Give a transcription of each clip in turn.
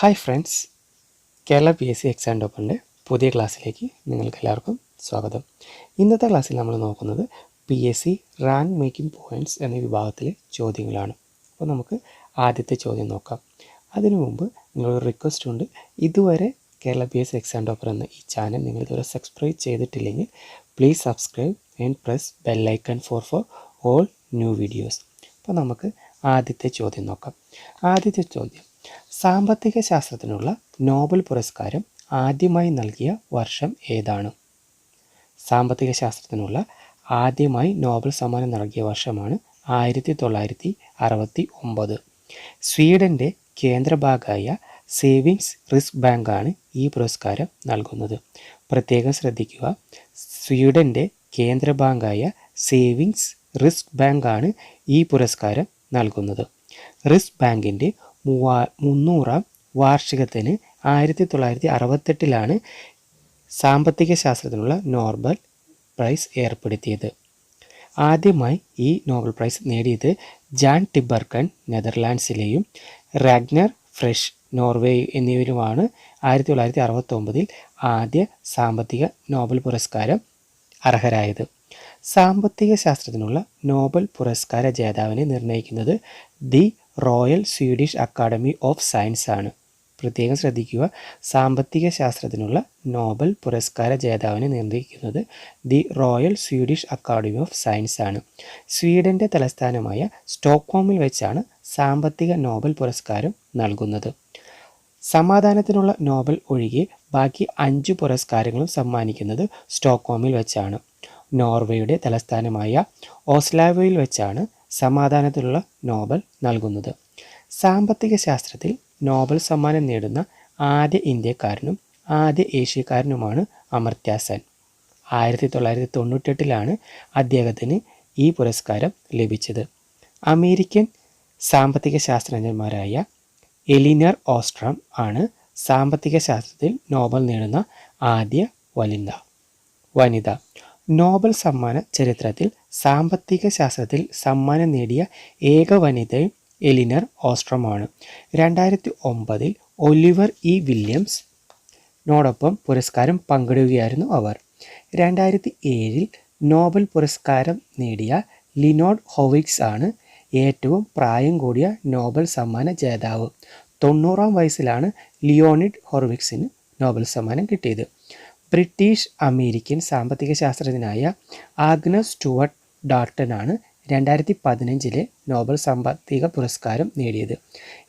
Hi friends Kerala P S C exam ടോപ്പറിന്റെ പുതിയ ക്ലാസ്സിലേക്ക് നിങ്ങൾക്ക് എല്ലാവർക്കും സ്വാഗതം. ഇന്നത്തെ ക്ലാസ്സിൽ നമ്മൾ നോക്കുന്നത് P S C rank making points എന്ന വിഭാഗത്തിലെ ചോദ്യങ്ങളാണ്. അപ്പോൾ നമുക്ക് ആദ്യത്തെ ചോദ്യം നോക്കാം. അതിനു മുമ്പ് നിങ്ങളൊരു റിക്വസ്റ്റ് ഉണ്ട്. ഇതുവരെ Kerala P S C exam topper എന്ന ഈ ചാനൽ നിങ്ങൾ ഇതുവരെ സബ്സ്ക്രൈബ് ചെയ്തിട്ടില്ലെങ്കിൽ please subscribe and press bell icon for for all new videos അപ്പോൾ നമുക്ക് ആദ്യത്തെ ചോദ്യം നോക്കാം. ആദ്യത്തെ ചോദ്യം. സാമ്പത്തിക ശാസ്ത്രത്തിനുള്ള നോബൽ പുരസ്കാരം ആദ്യമായി നൽകിയ വർഷം ഏതാണ്? സാമ്പത്തിക ശാസ്ത്രത്തിനുള്ള ആദ്യമായി നോബൽ സമ്മാനം നൽകിയ വർഷമാണ് ആയിരത്തി തൊള്ളായിരത്തി അറുപത്തി ഒമ്പത് സ്വീഡന്റെ കേന്ദ്രഭാഗമായ സേവിങ്സ് റിസ്ക് ബാങ്കാണ് ഈ പുരസ്കാരം നൽകുന്നത്. പ്രത്യേകം ശ്രദ്ധിക്കുക സ്വീഡന്റെ കേന്ദ്ര ബാങ്കായ സേവിങ്സ് റിസ്ക് ബാങ്കാണ് ഈ പുരസ്കാരം നൽകുന്നത്. റിസ്ക് ബാങ്കിന്റെ മൂവാ മുന്നൂറാം വാർഷികത്തിന് ആയിരത്തി തൊള്ളായിരത്തി അറുപത്തെട്ടിലാണ് സാമ്പത്തിക ശാസ്ത്രത്തിനുള്ള നോർബൽ പ്രൈസ് ഏർപ്പെടുത്തിയത്. ആദ്യമായി ഈ നോബൽ പ്രൈസ് നേടിയത് ജാൻ ടിബർക്കൺ നെതർലാൻഡ്സിലെയും റാഗ്നർ ഫ്രഷ് നോർവേ എന്നിവരുമാണ്. ആയിരത്തി തൊള്ളായിരത്തി അറുപത്തൊമ്പതിൽ ആദ്യ സാമ്പത്തിക നോബൽ പുരസ്കാരം അർഹരായത്. സാമ്പത്തിക ശാസ്ത്രത്തിനുള്ള നോബൽ പുരസ്കാര ജേതാവിനെ നിർണയിക്കുന്നത് the Royal Swedish Academy of Science ആണ്. പ്രത്യേകം ശ്രദ്ധിക്കുക സാമ്പത്തിക ശാസ്ത്രത്തിനുള്ള നോബൽ പുരസ്കാര ജേതാവിനെ നിർണയിക്കുന്നത് the Royal Swedish Academy of Science ആണ്. സ്വീഡന്റെ തലസ്ഥാനമായ സ്റ്റോക്ക്ഹോമിൽ വെച്ചാണ് സാമ്പത്തിക നോബൽ പുരസ്കാരം നൽകുന്നത്. സമാധാനത്തിനുള്ള നോബൽ ഒഴികെ ബാക്കി അഞ്ച് പുരസ്കാരങ്ങളും സമ്മാനിക്കുന്നത് സ്റ്റോക്ക്ഹോമിൽ വെച്ചാണ്. നോർവേയുടെ തലസ്ഥാനമായ ഓസ്ലാവോയിൽ വെച്ചാണ് സമാധാനത്തിലുള്ള നോബൽ നൽകുന്നത്. സാമ്പത്തിക ശാസ്ത്രത്തിൽ നോബൽ സമ്മാനം നേടുന്ന ആദ്യ ഇന്ത്യക്കാരനും ആദ്യ ഏഷ്യക്കാരനുമാണ് അമർത്യ സെൻ. ആയിരത്തി തൊള്ളായിരത്തി തൊണ്ണൂറ്റെട്ടിലാണ് അദ്ദേഹത്തിന് ഈ പുരസ്കാരം ലഭിച്ചത്. അമേരിക്കൻ സാമ്പത്തിക ശാസ്ത്രജ്ഞന്മാരായ എലിനർ ഓസ്ട്രം ആണ് സാമ്പത്തിക ശാസ്ത്രത്തിൽ നോബൽ നേടുന്ന ആദ്യ വനിത. വനിത. നോബൽ സമ്മാന ചരിത്രത്തിൽ സാമ്പത്തിക ശാസ്ത്രത്തിൽ സമ്മാനം നേടിയ ഏക വനിതയും എലിനർ ഓസ്ട്രമാണ്. രണ്ടായിരത്തി ഒമ്പതിൽ ഒലിവർ ഇ വില്യംസ് നോടൊപ്പം പുരസ്കാരം പങ്കിടുകയായിരുന്നു അവർ. രണ്ടായിരത്തി ഏഴിൽ നോബൽ പുരസ്കാരം നേടിയ ലിനോഡ് ഹോവിക്സ് ആണ് ഏറ്റവും പ്രായം കൂടിയ നോബൽ സമ്മാന ജേതാവ്. തൊണ്ണൂറാം വയസ്സിലാണ് ലിയോണിഡ് ഹോർവിക്സിന് നോബൽ സമ്മാനം കിട്ടിയത്. ബ്രിട്ടീഷ് അമേരിക്കൻ സാമ്പത്തിക ശാസ്ത്രജ്ഞനായ ആഗ്നസ് സ്റ്റുവർട്ട് ഡാർട്ടനാണ് രണ്ടായിരത്തി പതിനഞ്ചിലെ നോബൽ സാമ്പത്തിക പുരസ്കാരം നേടിയത്.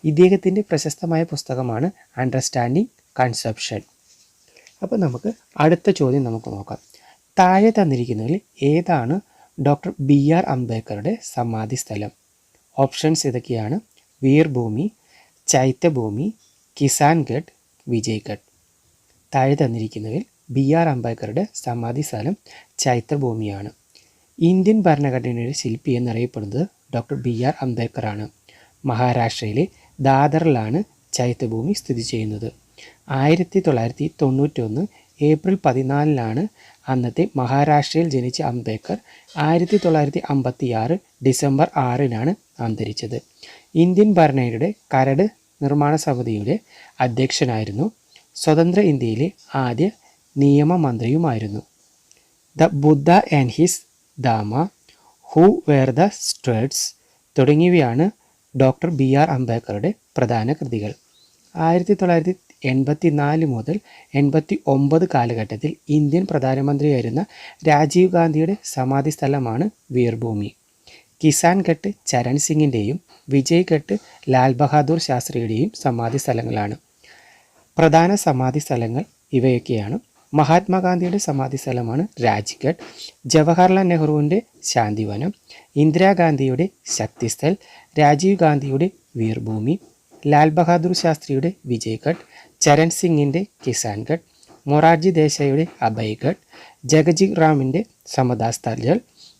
ഇദ്ദേഹത്തിന്റെ പ്രശസ്തമായ പുസ്തകമാണ് അണ്ടർസ്റ്റാൻഡിങ് കൺസെപ്ഷൻ അപ്പോൾ നമുക്ക് അടുത്ത ചോദ്യം നമുക്ക് നോക്കാം. താഴെ തന്നിരിക്കുന്നതിൽ ഏതാണ് ഡോക്ടർ ബി ആർ അംബേദ്കറുടെ സമാധി സ്ഥലം? ഓപ്ഷൻസ് ഇതൊക്കെയാണ്. വീർഭൂമി ചൈത്യഭൂമി കിസാൻഗഡ് വിജയ്ഗഡ്. താഴെ തന്നിരിക്കുന്നതിൽ ബി ആർ അംബേദ്കറുടെ സമാധി സ്ഥലം ചൈത്രഭൂമിയാണ്. ഇന്ത്യൻ ഭരണഘടനയുടെ ശില്പി എന്നറിയപ്പെടുന്നത് ഡോക്ടർ ബി ആർ അംബേദ്കറാണ്. മഹാരാഷ്ട്രയിലെ ദാദറിലാണ് ചൈത്യഭൂമി സ്ഥിതി ചെയ്യുന്നത്. ആയിരത്തി തൊള്ളായിരത്തി തൊണ്ണൂറ്റൊന്ന് ഏപ്രിൽ പതിനാലിനാണ് അന്നത്തെ മഹാരാഷ്ട്രയിൽ ജനിച്ച അംബേദ്കർ ആയിരത്തി തൊള്ളായിരത്തി അമ്പത്തി ആറ് ഡിസംബർ ആറിനാണ് അന്തരിച്ചത്. ഇന്ത്യൻ ഭരണയുടെ കരട് നിർമ്മാണ സമിതിയുടെ അധ്യക്ഷനായിരുന്നു. സ്വതന്ത്ര ഇന്ത്യയിലെ ആദ്യ നിയമമന്ത്രിയുമായിരുന്നു. The Buddha and his Dhamma who were the Shudras തുടങ്ങിയവയാണ് ഡോക്ടർ ബി ആർ അംബേദ്കറുടെ പ്രധാന കൃതികൾ. ആയിരത്തി തൊള്ളായിരത്തി എൺപത്തി നാല് മുതൽ എൺപത്തി ഒമ്പത് കാലഘട്ടത്തിൽ ഇന്ത്യൻ പ്രധാനമന്ത്രിയായിരുന്ന രാജീവ് ഗാന്ധിയുടെ സമാധി സ്ഥലമാണ് വീർഭൂമി. കിസാൻ ഘട്ട് ചരൺ സിംഗിന്റെയും വിജയ് ഘട്ട് ലാൽ ബഹാദൂർ ശാസ്ത്രിയുടെയും സമാധി സ്ഥലങ്ങളാണ്. പ്രധാന സമാധി സ്ഥലങ്ങൾ ഇവയൊക്കെയാണ്. മഹാത്മാഗാന്ധിയുടെ സമാധി സ്ഥലമാണ് രാജ്ഘട്ട്. ജവഹർലാൽ നെഹ്റുവിന്റെ ശാന്തിവനം ഇന്ദിരാഗാന്ധിയുടെ ശക്തിസ്ഥൽ രാജീവ് ഗാന്ധിയുടെ വീർഭൂമി ലാൽ ബഹാദൂർ ശാസ്ത്രിയുടെ വിജയ്ഘട്ട് ചരൺ സിംഗിന്റെ കിസാൻഘട്ട് മൊറാർജി ദേശായിയുടെ അഭയ്ഘട്ട് ജഗജി റാമിന്റെ സമതാസ്ഥലുകൾ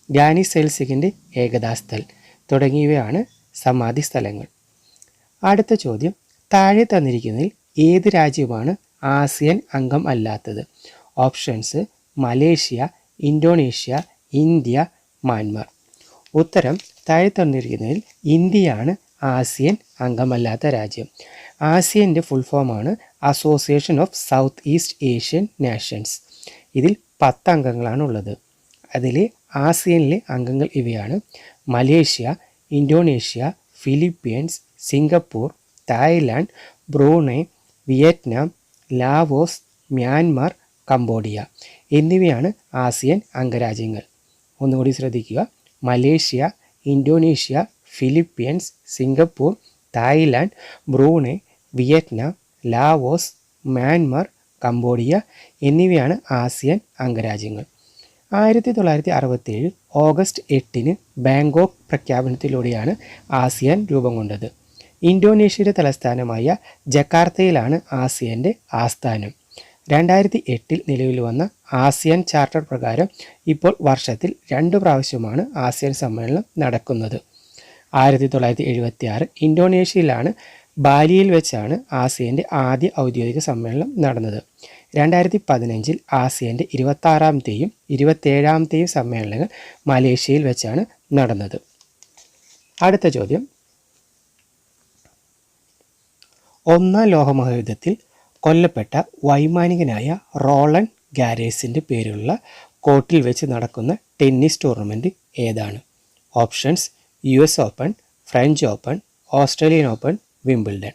ഗാനി സെൽസിഖിന്റെ ഏകദാസ്ഥൽ തുടങ്ങിയവയാണ് സമാധി സ്ഥലങ്ങൾ. അടുത്ത ചോദ്യം താഴെ തന്നിരിക്കുന്നതിൽ ഏത് രാജ്യമാണ് ആസിയൻ അംഗം അല്ലാത്തത്. Options Malaysia Indonesia India Myanmar. ഉത്തരം താഴെ തന്നിരിക്കുന്നതിൽ ഇന്ത്യയാണ് ആസിയൻ അംഗമല്ലാത്ത രാജ്യം. ആസിയന്റെ ഫുൾ ഫോമാണ് Association of South East Asian Nations ഇതിൽ പത്ത് അംഗങ്ങളാണ് ഉള്ളത്. അതിൽ ആസിയനിലെ അംഗങ്ങൾ ഇവയാണ്. Malaysia Indonesia Philippines Singapore Thailand Brunei Vietnam Laos Myanmar Cambodia എന്നിവയാണ് ആസിയൻ അംഗരാജ്യങ്ങൾ. ഒന്നുകൂടി ശ്രദ്ധിക്കുക. Malaysia Indonesia Philippines Singapore Thailand Brunei Vietnam Laos Myanmar Cambodia എന്നിവയാണ് ആസിയൻ അംഗരാജ്യങ്ങൾ. ആയിരത്തി തൊള്ളായിരത്തി അറുപത്തേഴ് ഓഗസ്റ്റ് എട്ടിന് ബാങ്കോക്ക് പ്രഖ്യാപനത്തിലൂടെയാണ് ആസിയാൻ രൂപം കൊണ്ടത്. ഇന്തോനേഷ്യയുടെ തലസ്ഥാനമായ ജക്കാർത്തയിലാണ് ആസിയന്റെ ആസ്ഥാനം. രണ്ടായിരത്തി എട്ടിൽ നിലവിൽ വന്ന ആസിയൻ ചാർട്ടർ പ്രകാരം ഇപ്പോൾ വർഷത്തിൽ രണ്ട് പ്രാവശ്യമാണ് ആസിയൻ സമ്മേളനം നടക്കുന്നത്. ആയിരത്തി തൊള്ളായിരത്തി എഴുപത്തി ആറ് ഇന്തോനേഷ്യയിലാണ് ബാലിയിൽ വെച്ചാണ് ആസിയന്റെ ആദ്യ ഔദ്യോഗിക സമ്മേളനം നടന്നത്. രണ്ടായിരത്തി പതിനഞ്ചിൽ ആസിയന്റെ ഇരുപത്താറാമത്തെയും ഇരുപത്തേഴാമത്തെയും സമ്മേളനങ്ങൾ മലേഷ്യയിൽ വെച്ചാണ് നടന്നത്. അടുത്ത ചോദ്യം. ഒന്നാം ലോകമഹായുദ്ധത്തിൽ കൊല്ലപ്പെട്ട വൈമാനികനായ റോളൻ ഗാരേസിന്റെ പേരുള്ള കോർട്ടിൽ വെച്ച് നടക്കുന്ന ടെന്നീസ് ടൂർണമെന്റ് ഏതാണ്? Options U S open French open Australian open Wimbledon.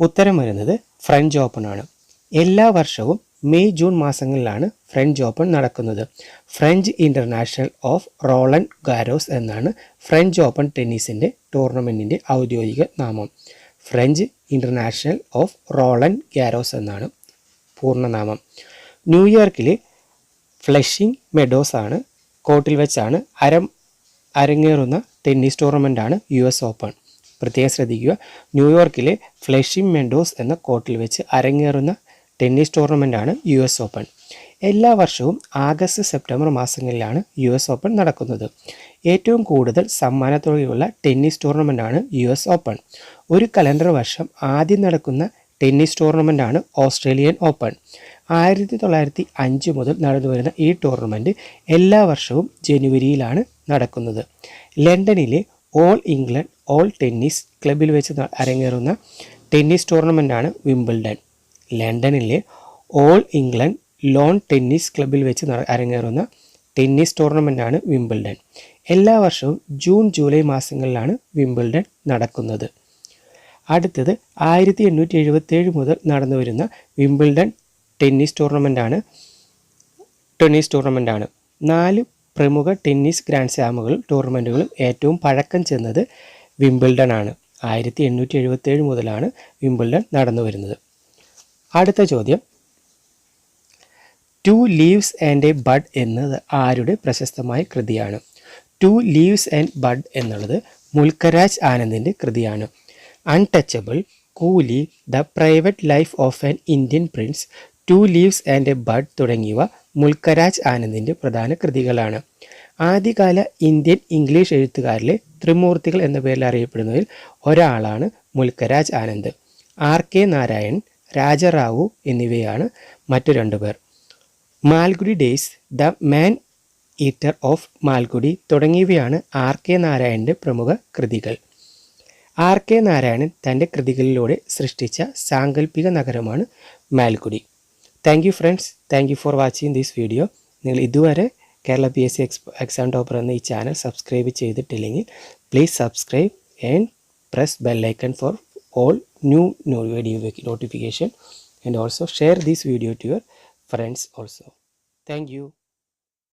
ഉത്തരം വരുന്നത് ഫ്രഞ്ച് ഓപ്പൺ ആണ്. എല്ലാ വർഷവും മെയ് ജൂൺ മാസങ്ങളിലാണ് ഫ്രഞ്ച് ഓപ്പൺ നടക്കുന്നത്. French international of Roland Garros എന്നാണ് ഫ്രഞ്ച് ഓപ്പൺ ടെന്നീസിന്റെ ടൂർണമെന്റിന്റെ ഔദ്യോഗിക നാമം. French international of Roland Garros എന്നാണ് പൂർണനാമം ന്യൂയോർക്കിലെ ഫ്ലഷിംഗ് മെഡോസ് ആണ് കോർട്ടിൽ വെച്ചാണ് അരം അരങ്ങേറുന്ന ടെന്നീസ് ടൂർണമെന്റാണ് യു എസ് ഓപ്പൺ. പ്രത്യേകം ശ്രദ്ധിക്കുക ന്യൂയോർക്കിലെ ഫ്ലഷിംഗ് മെൻഡോസ് എന്ന കോർട്ടിൽ വെച്ച് അരങ്ങേറുന്ന ടെന്നീസ് ടൂർണമെന്റാണ് യു എസ് ഓപ്പൺ. എല്ലാ വർഷവും ആഗസ്റ്റ് സെപ്റ്റംബർ മാസങ്ങളിലാണ് യു എസ് ഓപ്പൺ നടക്കുന്നത്. ഏറ്റവും കൂടുതൽ സമ്മാനത്തോടെയുള്ള ടെന്നീസ് ടൂർണമെന്റാണ് യു എസ് ഓപ്പൺ. ഒരു കലണ്ടർ വർഷം ആദ്യം നടക്കുന്ന ടെന്നീസ് ടൂർണമെന്റാണ് ഓസ്ട്രേലിയൻ ഓപ്പൺ. ആയിരത്തി തൊള്ളായിരത്തി അഞ്ച് മുതൽ നടന്നു വരുന്ന ഈ ടൂർണമെന്റ് എല്ലാ വർഷവും ജനുവരിയിലാണ് നടക്കുന്നത്. ലണ്ടനിലെ ഓൾ ഇംഗ്ലണ്ട് ഓൾ ടെന്നീസ് ക്ലബിൽ വെച്ച് അരങ്ങേറുന്ന ടെന്നീസ് ടൂർണമെന്റാണ് വിംബിൾഡൺ. ലണ്ടനിലെ ഓൾ ഇംഗ്ലണ്ട് ലോൺ ടെന്നീസ് ക്ലബിൽ വെച്ച് അരങ്ങേറുന്ന ടെന്നീസ് ടൂർണമെന്റാണ് വിംബിൾഡൺ. എല്ലാ വർഷവും ജൂൺ ജൂലൈ മാസങ്ങളിലാണ് വിംബിൾഡൺ നടക്കുന്നത്. അടുത്തത് ആയിരത്തി എണ്ണൂറ്റി എഴുപത്തേഴ് മുതൽ നടന്നു വരുന്ന വിംബിൾഡൺ ടെന്നീസ് ടൂർണമെന്റാണ് ടെന്നീസ് ടൂർണമെന്റാണ് നാല് പ്രമുഖ ടെന്നീസ് ഗ്രാൻഡ് സ്ലാമുകളും ടൂർണമെന്റുകളും ഏറ്റവും പഴക്കം ചെന്നത് വിംബിൾഡൺ ആണ്. ആയിരത്തി എണ്ണൂറ്റി എഴുപത്തേഴ് മുതലാണ് വിംബിൾഡൺ നടന്നു വരുന്നത്. അടുത്ത ചോദ്യം. Two leaves and a bud എന്നത് ആരുടെ പ്രശസ്തമായ കൃതിയാണ്? ടു ലീവ്സ് ആൻഡ് ബഡ് എന്നുള്ളത് മുൽക്കരാജ് ആനന്ദിന്റെ കൃതിയാണ്. Untouchable coolie the private life of an Indian prince two leaves and a bud തുടങ്ങിയവ മുൽക്കരാജ് ആനന്ദിന്റെ പ്രധാന കൃതികളാണ്. ആദ്യകാല ഇന്ത്യൻ ഇംഗ്ലീഷ് എഴുത്തുകാരിലെ ത്രിമൂർത്തികൾ എന്ന പേരിൽ അറിയപ്പെടുന്നതിൽ ഒരാളാണ് മുൽക്കരാജ് ആനന്ദ്. ആർ കെ നാരായൺ രാജറാവു എന്നിവയാണ് മറ്റു രണ്ടുപേർ Malgudi days the man eater of Malgudi തുടങ്ങിയവയാണ് ആർ കെ നാരായണന്റെ പ്രമുഖ കൃതികൾ. ആർ കെ നാരായണൻ തന്റെ കൃതികളിലൂടെ സൃഷ്ടിച്ച സാങ്കല്പിക നഗരമാണ് Malgudi. Thank you friends thank you for watching this video. നിങ്ങൾ ഇതുവരെ Kerala P S C ex exam topper എന്ന ഈ ചാനൽ സബ്സ്ക്രൈബ് ചെയ്തിട്ടില്ലെങ്കിൽ please subscribe and press bell icon for all new video notification. And also share this video to your friends also. Thank you